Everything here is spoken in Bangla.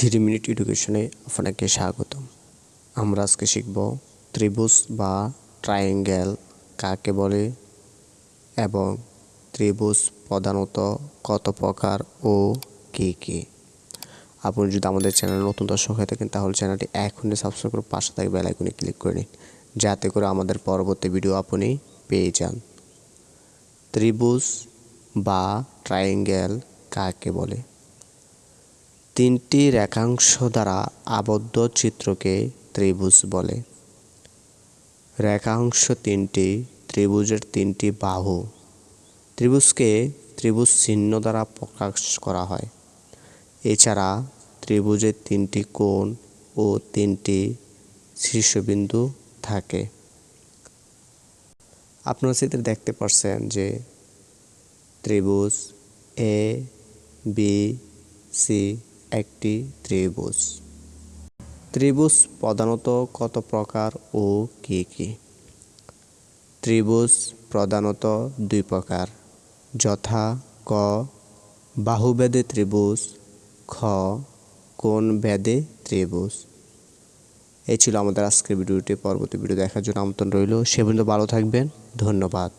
থ্রি মিনিট এডুকেশনে আপনাকে স্বাগতম। আমরা আজকে শিখব ত্রিভুজ বা ট্রায়াঙ্গেল কাকে বলে এবং ত্রিভুজ প্রধানত কত প্রকার ও কী কী। আপনি যদি আমাদের চ্যানেলে নতুন দর্শক হয়ে থাকেন, তাহলে চ্যানেলটি এখনই সাবস্ক্রাইব করে পাশে থাকা বেল আইকনে ক্লিক করে নিন, যাতে করে আমাদের পরবর্তী ভিডিও আপনি পেয়ে যান। ত্রিভুজ বা ট্রায়াঙ্গেল কাকে বলে? তিনটি রেখাংশ দ্বারা আবদ্ধ চিত্রকে ত্রিভুজ বলে। রেখাংশ তিনটি, ত্রিভুজের তিনটি বাহু। ত্রিভুজকে ত্রিভুজ চিহ্ন দ্বারা প্রকাশ করা হয়। এছাড়া ত্রিভুজের তিনটি কোণ ও তিনটি শীর্ষবিন্দু থাকে। আপনারা চিত্রে দেখতে পাচ্ছেন যে ত্রিভুজ এ বি সি একটি ত্রিভুজ। ত্রিভুজ প্রধানত কত প্রকার ও কী কী? ত্রিভুজ প্রধানত দুই প্রকার, যথা ক বাহুভেদে ত্রিভুজ, খ কোন ভেদে ত্রিভুজ। এই ছিল আমাদের আজকের ভিডিওটি। পরবর্তী ভিডিও দেখার জন্য আমন্ত্রণ রইল। সে পর্যন্ত ভালো থাকবেন। ধন্যবাদ।